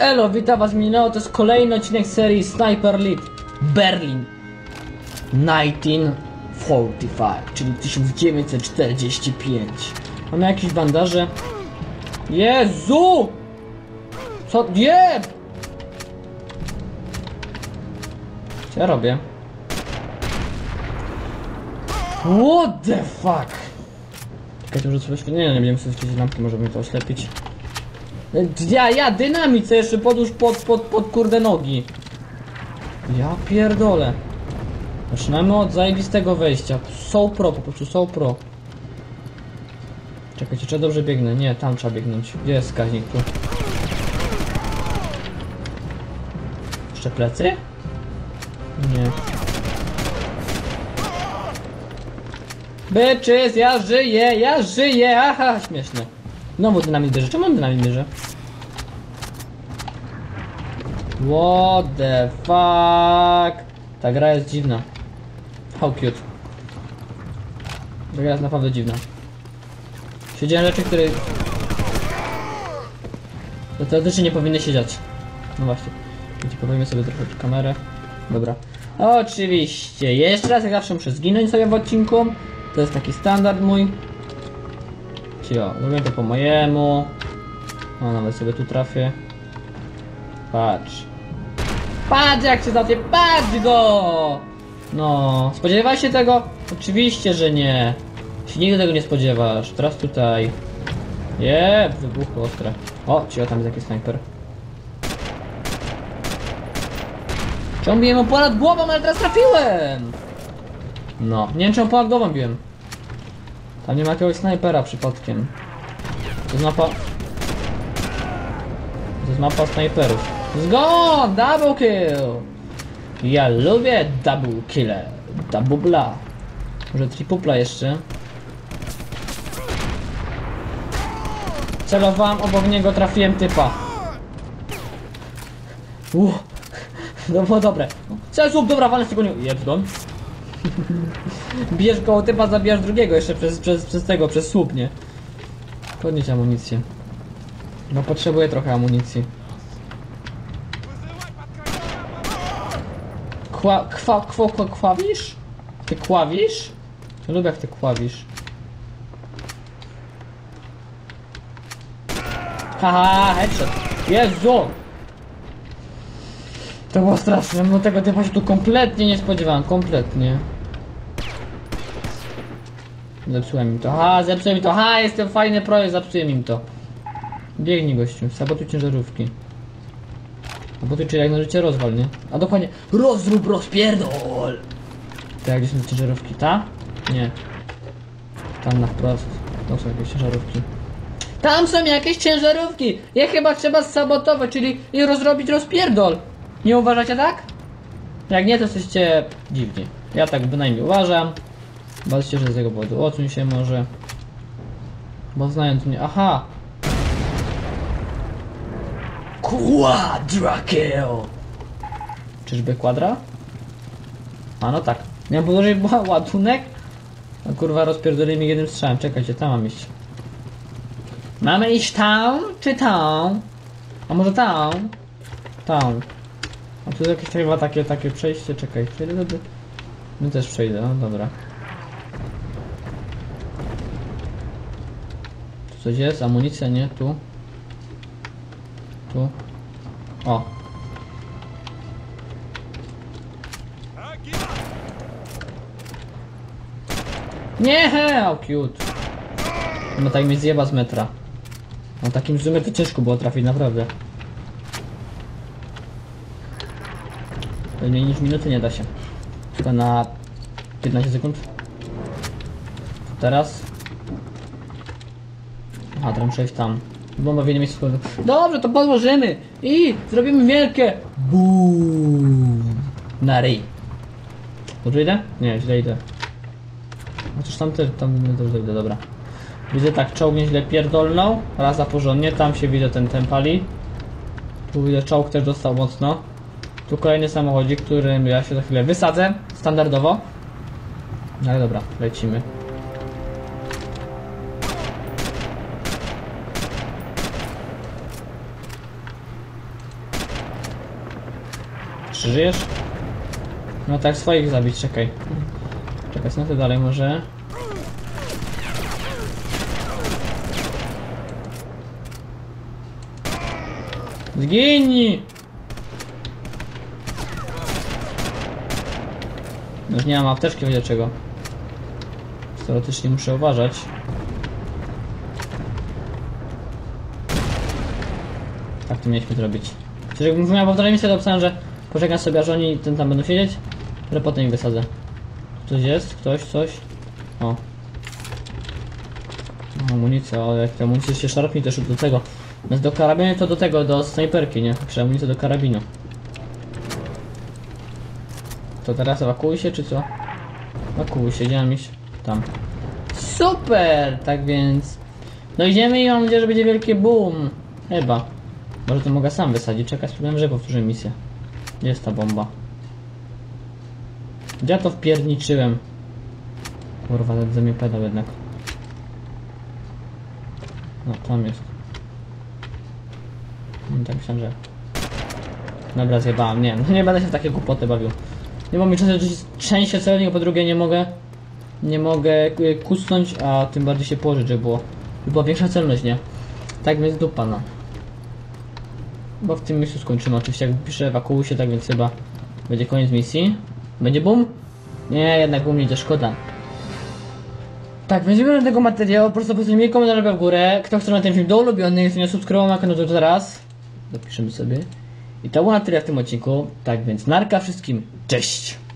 Elo, witam was minęło, to jest kolejny odcinek serii Sniper Elite Berlin 1945, czyli 1945 Mamy jakieś bandaże Jezu! Co? Nie! Co ja robię? What the fuck? Może coś oświetlić? Nie, nie, nie będziemy sobie świecić lampki, może mnie to oślepić ja, ja, dynamit co jeszcze podłóż pod, pod, pod kurde nogi. Ja pierdolę. Zaczynamy od zajebistego wejścia. So pro, po prostu so pro. Czekajcie, czy dobrze biegnę? Nie, tam trzeba biegnąć. Gdzie jest wskaźnik tu? Jeszcze plecy? Nie. Bitches, ja żyję, ja żyję, aha, śmieszne. Znowu dynamit bierze, czemu on dynamit bierze? What the fuck? Ta gra jest dziwna. How cute. Ta gra jest naprawdę dziwna. Siedziałem rzeczy, które... To teoretycznie nie powinny siedzieć. No właśnie. Powiem sobie trochę kamerę. Dobra. Oczywiście. Jeszcze raz, jak zawsze muszę zginąć sobie w odcinku. To jest taki standard mój. Cio, zrobię to po mojemu. O, nawet sobie tu trafię. Patrz. Patrz jak się zacznie, patrz go! No, spodziewałeś się tego? Oczywiście, że nie. Się nigdy tego nie spodziewasz. Teraz tutaj. Jeb, wybuchło ostre. O, cio, tam jest jakiś. Czemu biłem mu ponad głową, ale teraz trafiłem! No, nie wiem czemu ponad głową biłem. Tam nie ma jakiegoś snajpera przypadkiem. To jest mapa... To jest mapa snajperów. Zgon! Double kill! Ja lubię double kill. Double Może tripupla jeszcze. Celowałem obok niego, trafiłem typa. Uff. No było dobre. Cel słup, dobra, walę z tego nie... Jeb zgon. Bijesz koło typa, zabijasz drugiego jeszcze przez, przez, przez tego, przez słup, nie? Podnieś amunicję. No potrzebuję trochę amunicji. Kła, kwa, kwa, kwa, kwawisz? Ty kławisz? Ja lubię jak ty kławisz. Haha, headshot. Jezu! To było straszne, no tego typa się tu kompletnie nie spodziewałem, kompletnie. Zepsułem im to. Ha, zepsułem im to. Ha, jestem fajny projekt, zepsułem im to. Biegnij gościu, sabotuj ciężarówki. Sabotuj, czyli jak na życie rozwal, nie? A dokładnie, rozrób, rozpierdol! Tak, gdzie są te ciężarówki? Ta? Nie. Tam na wprost. To są jakieś ciężarówki. Tam są jakieś ciężarówki! Je chyba trzeba sabotować, czyli i rozrobić rozpierdol. Nie uważacie tak? Jak nie, to jesteście dziwni. Ja tak bynajmniej uważam. Baczcie, że z tego powodu odsuń się może. Bo znając mnie. Aha! Quadra kill! Czyżby kwadra? A no tak. Miałem podłożyć ładunek? A kurwa rozpierdolili mi jednym strzałem. Czekajcie, tam mam iść. Mamy iść tam czy tam? A może tam? Tam. A tu jest jakieś chyba takie, takie przejście, czekaj. My też przejdę, no dobra. Tu coś jest? Amunicja, nie? Tu. Tu. O. Nie, o cute. No tak mi zjeba z metra. No takim zoomie to ciężko było trafić, naprawdę. Mniej niż minuty nie da się. Tylko na 15 sekund. Teraz. Aha, tam przejść tam. Bomba w jednym miejscu. Dobrze, to podłożymy i zrobimy wielkie boom na ryj. Dobrze idę? Nie, źle idę. Chociaż tam też, tam też idę, dobra. Widzę tak, czołg nieźle pierdolnął. Raz za porządnie, tam się widzę ten tempali. Tu widzę czołg też dostał mocno. Tu kolejny samochodzik, którym ja się za chwilę wysadzę, standardowo. No ale dobra, lecimy. Czy żyjesz? No tak, swoich zabić, czekaj. Czekaj, co to dalej może? Zginij! Już nie mam apteczki, będzie czego. Teoretycznie muszę uważać. Tak to mieliśmy zrobić. Czyli jakbym miał powtarzać misję, to pisałem, że poczekam sobie, aż oni ten tam będą siedzieć, ale potem ich wysadzę. Ktoś jest? Ktoś? Coś? O. Amunicja, o jak ta amunicja się szarpnie też do tego. Więc do karabinu to do tego, do snajperki, nie? Przy amunicja do karabinu. To teraz ewakuuj się, czy co? Ewakuuj się, gdzie iść? Tam. Super! Tak więc... No idziemy i mam nadzieję, że będzie wielkie boom. Chyba. Może to mogę sam wysadzić. Czekaj, spróbuję, że powtórzę misję. Gdzie jest ta bomba? Gdzie ja to wpierniczyłem? Kurwa, ze mnie pedał jednak. No, tam jest. No, tak myślałem, że... Dobra, zjebałem. Nie, no nie będę się w takie głupoty bawił. Nie mam mi czasu częściej celownika, po drugie nie mogę... Nie mogę e, kusnąć, a tym bardziej się położyć, żeby było... Żeby była większa celność, nie? Tak więc dupa, no. Bo w tym miejscu skończymy oczywiście, jak piszę ewakuuj się, tak więc chyba będzie koniec misji. Będzie boom? Nie, jednak boom nie to szkoda. Tak, więc do tego materiału, po prostu postawimy komentarz w górę. Kto chce na ten film do ulubionych, nie subskrybował na kanał to teraz. Dopiszemy sobie. I to było na tyle w tym odcinku. Tak więc narka wszystkim. Cześć!